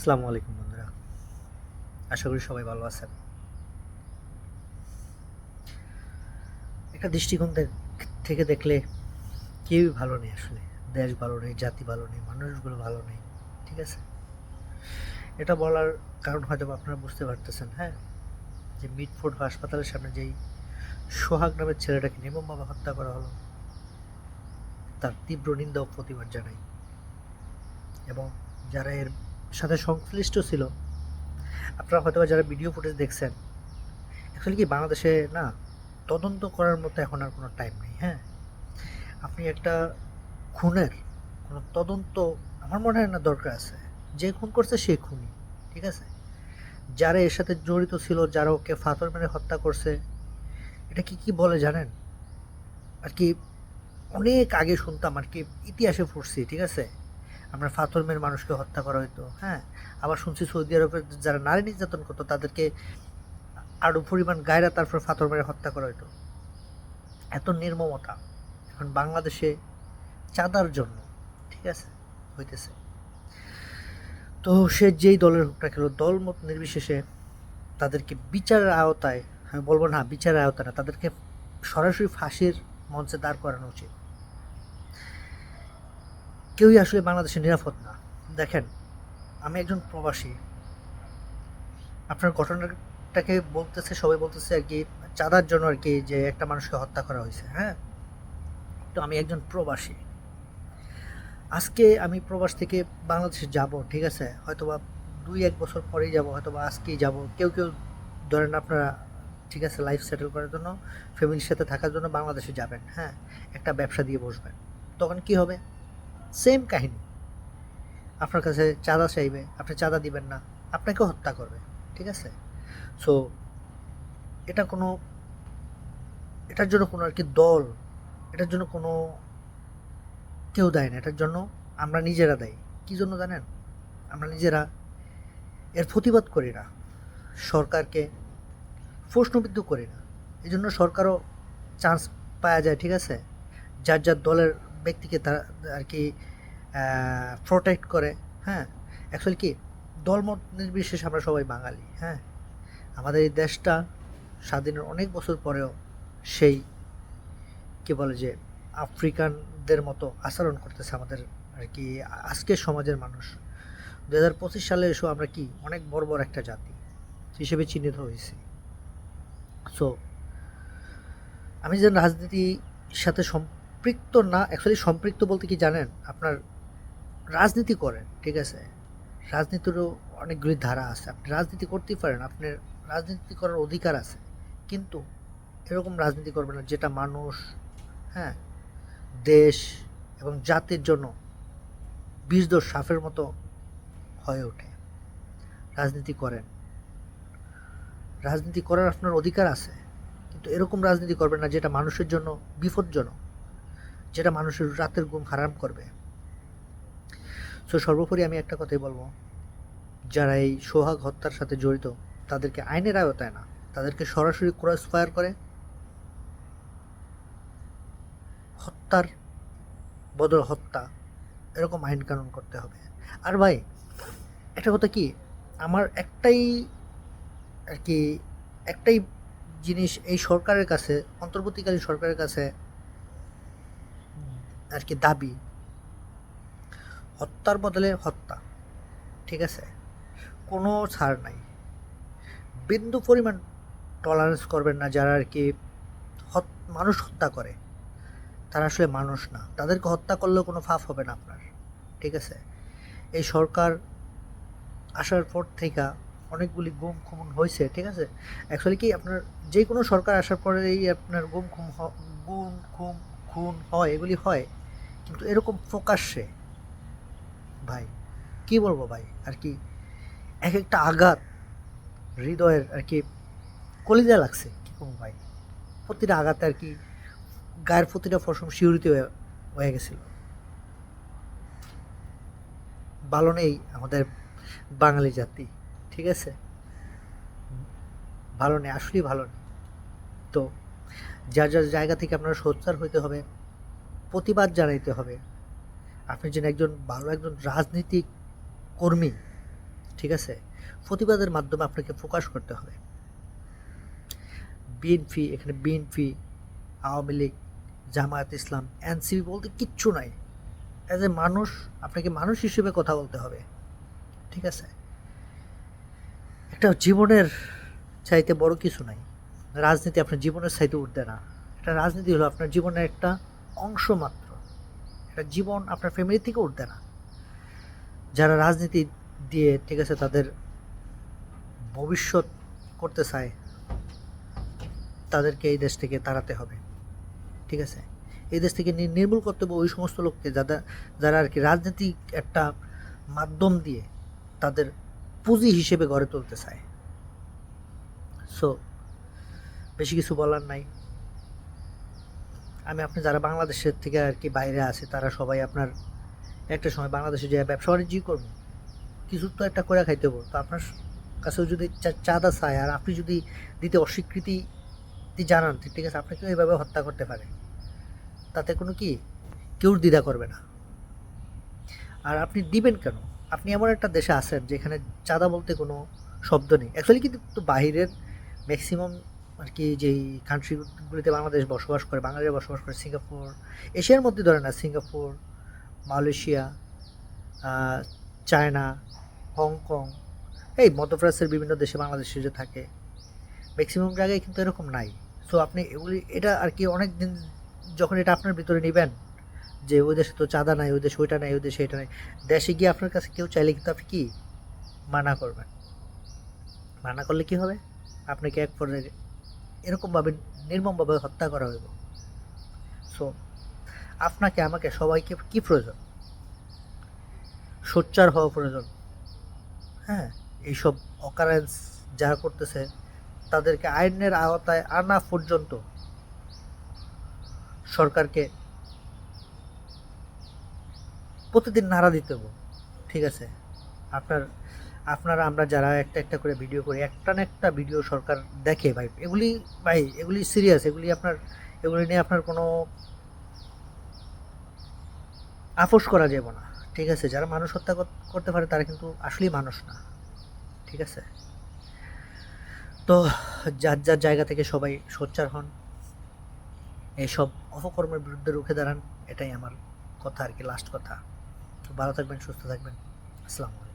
আসসালামু আলাইকুম বন্ধুরা। আশা করি সবাই ভালো আছেন। একটা দৃষ্টিকোণ থেকে দেখলে কেউই ভালো নেই আসলে। দেশ ভালো নেই, জাতি ভালো নেই, মানুষগুলো ভালো নেই, ঠিক আছে? এটা বলার কারণ হয়তো আপনারা বুঝতে পারতেছেন হ্যাঁ? যে মিটফোর্ড হাসপাতালের সামনে যেই সোহাগ নামের ছেলেটাকে নির্মমভাবে হত্যা করা হলো, তার তীব্র নিন্দা ও প্রতিবাদ জানাই। এবং যারা এর সাথে সংশ্লিষ্ট ছিল। আপনারা হয়তো যারা ভিডিও ফুটেজ দেখছেন অ্যাকচুয়ালি কি বাংলাদেশে না তদন্ত করার মতো এখন আর কোনো টাইম নেই হ্যাঁ? আপনি একটা খুনের কোনো তদন্ত আমার মনে হয় না দরকার আছে। যে খুন করছে সে খুনি, ঠিক আছে? যারা এর সাথে জড়িত ছিল, যারা ওকে ফাতর মেরে হত্যা করছে, এটা কি কি বলে জানেন? আর কি অনেক আগে শুনতাম আর কি, ইতিহাসে পড়ছি ঠিক আছে? আমরা ফাতর মেরে মানুষকে হত্যা করা হতো হ্যাঁ? আবার শুনছি সৌদি আরবের যারা নারী নির্যাতন করতো, তাদেরকে আরও পরিমাণ গায়রা তারপর ফাতর মেরে হত্যা করা হতো এত নির্মমতা এখন বাংলাদেশে চাঁদার জন্য, ঠিক আছে? হইতেছে। তো সে যেই দলের হোক না কেন দল মত নির্বিশেষে তাদেরকে বিচারের আওতায় আমি বলব না, বিচারের আওতায় না, তাদেরকে সরাসরি ফাঁসির মঞ্চে দাঁড় করানো উচিত। কেউই আসলে বাংলাদেশে নিরাপদ না। দেখেন, আমি একজন প্রবাসী। আপনার ঘটনাটাকে বলতেছে, সবাই বলতেছে আর কি, চাঁদার জন্য আর কি যে একটা মানুষকে হত্যা করা হয়েছে হ্যাঁ? তো আমি একজন প্রবাসী। আজকে আমি প্রবাস থেকে বাংলাদেশে যাব, ঠিক আছে? হয়তোবা দুই, এক বছর পরেই যাব, হয়তোবা আজকেই যাব। কেউ কেউ ধরেন আপনারা, ঠিক আছে লাইফ সেটেল করার জন্য ফ্যামিলির সাথে থাকার জন্য বাংলাদেশে যাবেন হ্যাঁ? একটা ব্যবসা দিয়ে বসবেন। তখন কি হবে? সেম কাহিনী। আপনার কাছে চাঁদা চাইবে, আপনি চাঁদা দিবেন না আপনাকে হত্যা করবে, ঠিক আছে? সো এটা কোনো, এটার জন্য কোনো আর কি দল, এটার জন্য কোনো কেউ দেয় না, এটার জন্য আমরা নিজেরা দেয়। কী জন্য জানেন? আমরা নিজেরা এর প্রতিবাদ করি না, সরকারকে প্রশ্নবিদ্ধ করি না। এই জন্য সরকারও চান্স পাওয়া যায়, ঠিক আছে? যার যার দলের ব্যক্তিকে তারা আর কি প্রোটেক্ট করে হ্যাঁ? অ্যাকচুয়ালি কি, দলমত নির্বিশেষে আমরা সবাই বাঙালি হ্যাঁ? আমাদের এই দেশটা স্বাধীনের অনেক বছর পরেও সেই, কি বলে যে, আফ্রিকানদের মতো আচরণ করতেছে আমাদের আর কি, আজকের সমাজের মানুষ। দু হাজার পঁচিশ সালে এসেও আমরা কি, অনেক বড় বড় একটা জাতি হিসেবে চিহ্নিত হয়েছি। সো আমি যে রাজনীতির সাথে সম্পৃক্ত না অ্যাকচুয়ালি সম্পৃক্ত বলতে কি জানেন? আপনার রাজনীতি করেন, ঠিক আছে? রাজনীতিরও অনেকগুলি ধারা আছে। আপনি রাজনীতি করতেই পারেন আপনার রাজনীতি করার অধিকার আছে। কিন্তু এরকম রাজনীতি করবেন না, যেটা মানুষ হ্যাঁ দেশ এবং জাতির জন্য বিষদোষ সাফের মতো হয়ে ওঠে। রাজনীতি করেন। রাজনীতি করার আপনার অধিকার আছে, কিন্তু এরকম রাজনীতি করবেন না, যেটা মানুষের জন্য বিপজ্জনক। যেটা মানুষের রাতের ঘুম হারাম করবে। সো সর্বোপরি আমি একটা কথাই বলব। যারা এই সোহাগ হত্যার সাথে জড়িত, তাদেরকে আইনের আয়তায় না। তাদেরকে সরাসরি ক্রস ফায়ার করে। হত্যার বদল হত্যা, এরকম আইন কানুন করতে হবে। আর ভাই, একটা কথা কি? আমার একটাই আর কি, একটাই জিনিস এই সরকারের কাছে, অন্তর্বর্তীকালীন সরকারের কাছে আর কি দাবি। হত্যার বদলে হত্যা, ঠিক আছে? কোনো ছাড় নাই। বিন্দু পরিমাণ টলারেন্স করবেন না যারা আর কি মানুষ হত্যা করে। তারা আসলে মানুষ না। তাদেরকে হত্যা করলেও কোনো ফাফ হবে না আপনার, ঠিক আছে? এই সরকার আসার পর থেকে অনেকগুলি গুম খুন হয়েছে ঠিক আছে? অ্যাকচুয়ালি কি আপনার যে কোনো সরকার আসার পরেই আপনার গুম খুম গুম খুম খুন হয়, এগুলি হয়। কিন্তু এরকম প্রকাশ্যে, ভাই, কি বলব ভাই, আর কি এক একটা আঘাত হৃদয়ের আর কি কলিজা লাগছে, কি করব ভাই? প্রতিটা আঘাতে আর কি গায়ের প্রতিটা ফসম শিউরিত হয়ে- হয়ে গেছিল। ভালো নেই আমাদের বাঙালি জাতি, ঠিক আছে? ভালো নেই আসলেই ভালো নেই। তো যার যার জায়গা থেকে আপনার সোচ্চার হইতে হবে প্রতিবাদ জানাইতে হবে। আপনি যেন একজন ভালো একজন রাজনীতিক কর্মী, ঠিক আছে? প্রতিবাদের মাধ্যমে আপনাকে প্রকাশ করতে হবে। বিএনপি এখানে বিএনপি আওয়ামী লীগ, জামায়াত ইসলাম এনসিপি বলতে কিচ্ছু নাই। অ্যাজ এ মানুষ, আপনাকে মানুষ হিসেবে কথা বলতে হবে। ঠিক আছে? একটা জীবনের চাইতে বড় কিছু নাই। রাজনীতি আপনার জীবনের চাইতে উঠবে না। এটা রাজনীতি হলো আপনার জীবনের একটা অংশ মাত্র। এটা জীবন আপনার ফ্যামিলি থেকে উঠবে না। যারা রাজনীতি দিয়ে ঠিক আছে তাদের ভবিষ্যৎ করতে চায়, তাদেরকে এই দেশ থেকে তাড়াতে হবে। ঠিক আছে? এই দেশ থেকে নির্মূল করতে হবে ওই সমস্ত লোককে যারা যারা আর কি রাজনীতিক একটা মাধ্যম দিয়ে তাদের পুঁজি হিসেবে গড়ে তুলতে চায়। সো বেশি কিছু বলার নাই। আমি আপনি যারা বাংলাদেশের থেকে আর কি বাইরে আছে, তারা সবাই আপনার একটা সময় বাংলাদেশে যে ব্যবসা বাণিজ্য করব কিছু তো একটা করে খাইতে হব তো আপনার কাছেও যদি চাঁদা চায় আর আপনি যদি দিতে অস্বীকৃতি জানান ঠিক আছে আপনাকেও এইভাবে হত্যা করতে পারে তাতে কোনো কি? কেউ দ্বিধা করবে না। আর আপনি দিবেন কেন? আপনি এমন একটা দেশে আছেন যেখানে চাঁদা বলতে কোনো শব্দ নেই। অ্যাকচুয়ালি কিন্তু বাহিরের ম্যাক্সিমাম আর কি, যেই কান্ট্রিগুলিতে বাংলাদেশ বসবাস করে বাংলাদেশে বসবাস করে, সিঙ্গাপুর, এশিয়ার মধ্যে ধরে না, সিঙ্গাপুর, মালয়েশিয়া চায়না, হংকং, এই মধ্যপ্রাচ্যের বিভিন্ন দেশে বাংলাদেশে যে থাকে ম্যাক্সিমাম জায়গায় কিন্তু এরকম নাই। সো আপনি এগুলি, এটা আর কি অনেক দিন যখন এটা আপনার ভিতরে নেবেন, যে ওই দেশে তো চাঁদা নাই, ওই দেশে ওইটা নাই, ওই দেশে এটা নাই, দেশে গিয়ে আপনার কাছে কেউ চাইলে কিন্তু আপনি কি? মানা করবেন। মানা করলে কি হবে? আপনাকে এক পর্যায়ে এরকমভাবে নির্মমভাবে হত্যা করা হইব। সো আপনাকে, আমাকে, সবাইকে কি প্রয়োজন? সোচ্চার হওয়া প্রয়োজন। হ্যাঁ এইসব অকারেন্স যারা করতেছে, তাদেরকে আইনের আওতায় আনা পর্যন্ত সরকারকে প্রতিদিন নাড়া দিতে হবে ঠিক আছে? আপনার আপনারা, আমরা যারা একটা একটা করে ভিডিও করি, একটা না একটা ভিডিও সরকার দেখে ভাই, এগুলি ভাই, এগুলি সিরিয়াস এগুলি আপনার, এগুলি নিয়ে আপনার কোনো আপোষ করা যাবে না। ঠিক আছে, যারা মানুষ হত্যা করতে পারে তারা কিন্তু আসলেই মানুষ না। ঠিক আছে? তো যার যার জায়গা থেকে সবাই সোচ্চার হন এইসব অপকর্মের বিরুদ্ধে রুখে দাঁড়ান, এটাই আমার কথা আর কি লাস্ট কথা। তো ভালো থাকবেন, সুস্থ থাকবেন। আসসালামু আলাইকুম।